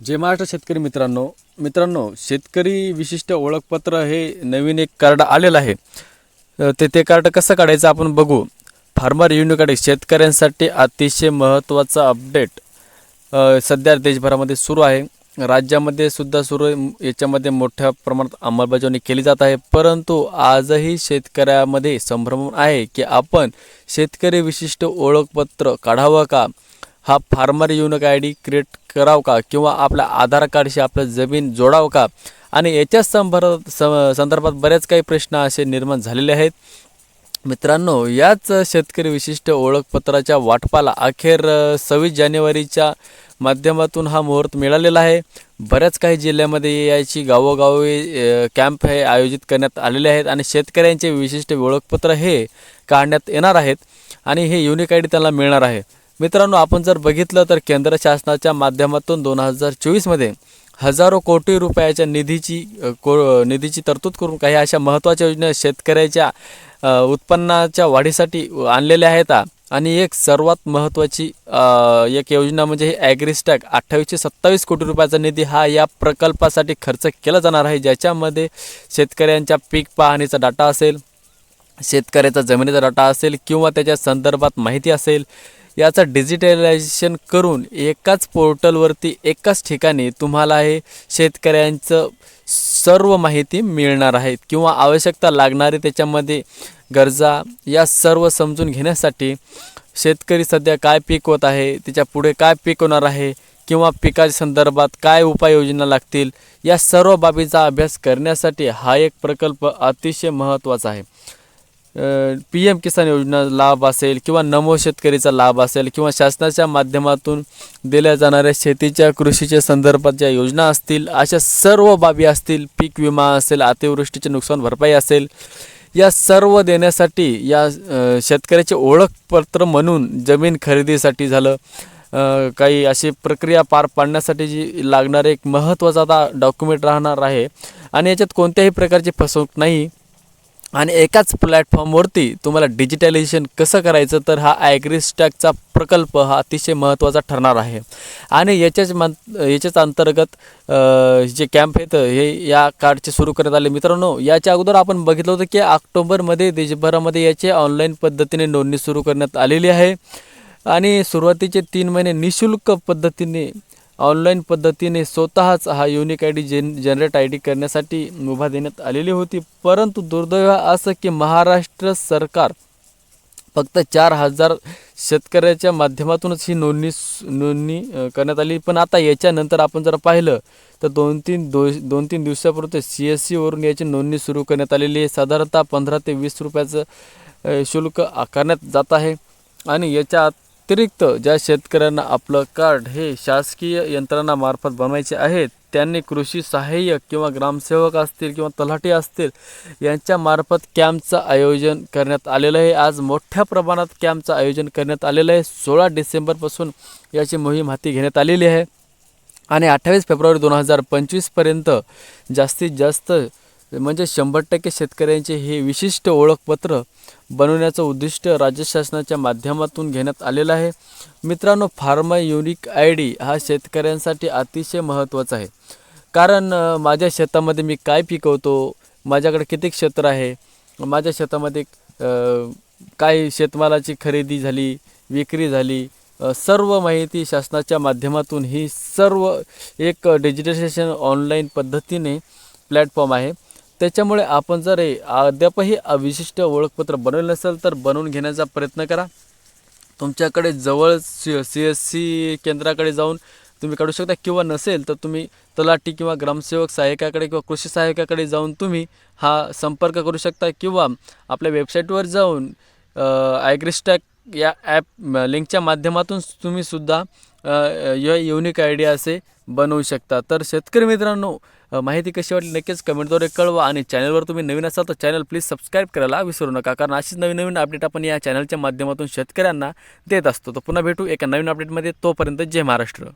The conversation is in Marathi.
जय महाराष्ट्र शेतकरी मित्रांनो मित्रांनो शेतकरी विशिष्ट ओळखपत्र हे नवीन एक कार्ड आलेलं आहे. ते ते कार्ड कसं काढायचं आपण बघू. फार्मर युनिकडे शेतकऱ्यांसाठी अतिशय महत्त्वाचा अपडेट. सध्या देशभरामध्ये सुरू आहे. राज्यामध्ये सुद्धा सुरू याच्यामध्ये मोठ्या प्रमाणात अंमलबजावणी केली जात आहे. परंतु आजही शेतकऱ्यामध्ये संभ्रम आहे की आपण शेतकरी विशिष्ट ओळखपत्र काढावं का? हा farmer unique I D create करावं का? किंवा आपल्या आधार कार्डशी आपलं जमीन जोडावं का? आणि याच्या संभर स- संदर्भात बरेच काही प्रश्न असे निर्माण झालेले आहेत. मित्रांनो याच शेतकरी विशिष्ट ओळखपत्राच्या वाटपाला अखेर सव्वीस जानेवारीच्या माध्यमातून हा मुहूर्त मिळालेला आहे. बऱ्याच काही जिल्ह्यामध्ये याची गावोगावी कॅम्प हे आयोजित करण्यात आलेले आहेत आणि शेतकऱ्यांचे विशिष्ट ओळखपत्र हे काढण्यात येणार आहेत आणि हे युनिक आय डी त्यांना मिळणार आहे. मित्रांनो आपण जर बघितलं तर केंद्र शासनाच्या माध्यमातून दोन हजार चोवीसमध्ये हजारो कोटी रुपयाच्या निधीची को निधीची तरतूद करून काही अशा महत्त्वाच्या योजना शेतकऱ्याच्या उत्पन्नाच्या वाढीसाठी आणलेल्या आहेत. आणि एक सर्वात महत्त्वाची एक योजना म्हणजे हे ॲग्रिस्टॅक अठ्ठावीसशे सत्तावीस कोटी रुपयाचा निधी हा या प्रकल्पासाठी खर्च केला जाणार आहे ज्याच्यामध्ये शेतकऱ्यांच्या पीक पाहणीचा डाटा असेल शेतकऱ्याचा जमिनीचा डाटा असेल किंवा त्याच्या संदर्भात माहिती असेल याचं डिजिटलायझेशन करून एकाच पोर्टलवरती एकाच ठिकाणी तुम्हाला हे शेतकऱ्यांचं सर्व माहिती मिळणार आहेत किंवा आवश्यकता लागणारी त्याच्यामध्ये गरजा या सर्व समजून घेण्यासाठी शेतकरी सध्या काय पिकवत आहे त्याच्या पुढे काय पिकवणार आहे किंवा पिकाच्या संदर्भात काय उपाययोजना लागतील या सर्व बाबीचा अभ्यास करण्यासाठी हा एक प्रकल्प अतिशय महत्त्वाचा आहे. पी एम किसान योजना लाभ असेल किंवा नमो शेतकरीचा लाभ असेल किंवा शासनाच्या माध्यमातून दिल्या जाणाऱ्या शेतीच्या कृषीच्या संदर्भात ज्या योजना असतील अशा सर्व बाबी असतील पीक विमा असेल अतिवृष्टीचे नुकसान भरपाई असेल या सर्व देण्यासाठी या शेतकऱ्याचे ओळखपत्र म्हणून जमीन खरेदीसाठी झालं. काही अशी प्रक्रिया पार पाडण्यासाठी जी लागणारे एक महत्त्वाचा आता डॉक्युमेंट राहणार आहे. आणि याच्यात कोणत्याही प्रकारची फसवणूक नाही. आणि एकाच प्लॅटफॉर्मवरती तुम्हाला डिजिटलायझेशन कसं करायचं तर हा ॲग्रिस्टॅकचा प्रकल्प हा अतिशय महत्त्वाचा ठरणार आहे. आणि याच्याच मान याच्याच अंतर्गत जे कॅम्प आहेत हे या कार्डचे सुरू करण्यात आले. मित्रांनो याच्या अगोदर आपण बघितलं होतं की ऑक्टोबरमध्ये देशभरामध्ये याचे ऑनलाईन पद्धतीने नोंदणी सुरू करण्यात आलेली आहे. आणि सुरुवातीचे तीन महिने निशुल्क पद्धतीने ऑनलाईन पद्धतीने स्वतःच हा unique I D gen generate I D करण्यासाठी मुभा देण्यात आलेली होती. परंतु दुर्दैव असं की महाराष्ट्र सरकार फक्त चार हजार शेतकऱ्याच्या माध्यमातूनच ही नोंदणी नोंदणी करण्यात आली. पण आता याच्यानंतर आपण जर पाहिलं तर दोन तीन दो दोन तीन दिवसापूर्वी सी एस सीवरून याची नोंदणी सुरू करण्यात आलेली आहे. साधारणतः पंधरा ते वीस रुपयाचं शुल्क आकारण्यात जात आहे. आणि याच्या अतिरिक्त ज्या शेतकऱ्यांना आपलं कार्ड हे शासकीय यंत्रणामार्फत बनवायचे आहेत त्यांनी कृषी सहाय्यक किंवा ग्रामसेवक असतील किंवा तलाठी असतील यांच्या मार्फत कॅम्पचं आयोजन करण्यात आलेलं आहे. आज मोठ्या प्रमाणात कॅम्पचं आयोजन करण्यात आलेलं आहे. सोळा डिसेंबरपासून याची मोहीम हाती घेण्यात आलेली आहे. आणि अठ्ठावीस फेब्रुवारी दोन हजार पंचवीसपर्यंत जास्तीत जास्त म्हणजे शंभर टक्के शेतकऱ्यांचे हे विशिष्ट ओळखपत्र बनवण्याचं उद्दिष्ट राज्य शासनाच्या माध्यमातून घेण्यात आलेलं आहे. मित्रांनो फार्मा युनिक आय डी हा शेतकऱ्यांसाठी अतिशय महत्त्वाचा आहे. कारण माझ्या शेतामध्ये मी काय पिकवतो माझ्याकडे किती क्षेत्र आहे माझ्या शेतामध्ये काय शेतमालाची खरेदी झाली विक्री झाली सर्व माहिती शासनाच्या माध्यमातून ही सर्व एक डिजिटलायझेशन ऑनलाईन पद्धतीने प्लॅटफॉर्म आहे. त्याच्यामुळे आपण जर अद्यापही विशिष्ट ओळखपत्र बनवलं नसेल तर बनवून घेण्याचा प्रयत्न करा. तुमच्याकडे जवळ सी सी एस सी केंद्राकडे जाऊन तुम्ही काढू शकता किंवा नसेल तर तुम्ही तलाठी किंवा ग्रामसेवक सहाय्यकाकडे किंवा कृषी सहाय्यकाकडे जाऊन तुम्ही हा संपर्क करू शकता किंवा आपल्या वेबसाईटवर जाऊन ॲग्रिस्टॅक या ॲप लिंकच्या माध्यमातून तुम्हीसुद्धा युनिक आयडिया असे बनवू शकता. तर शेतकरी मित्रांनो माहिती कशी वाटली नक्कीच कमेंटद्वारे कळवा आणि चॅनलवर तुम्ही नवीन असाल तर चॅनल प्लीज सबस्क्राईब करायला विसरू नका कारण अशीच नवीन नवीन अपडेट आपण या चॅनलच्या माध्यमातून शेतकऱ्यांना देत असतो. तर पुन्हा भेटू एका नवीन अपडेटमध्ये. तोपर्यंत जय महाराष्ट्र.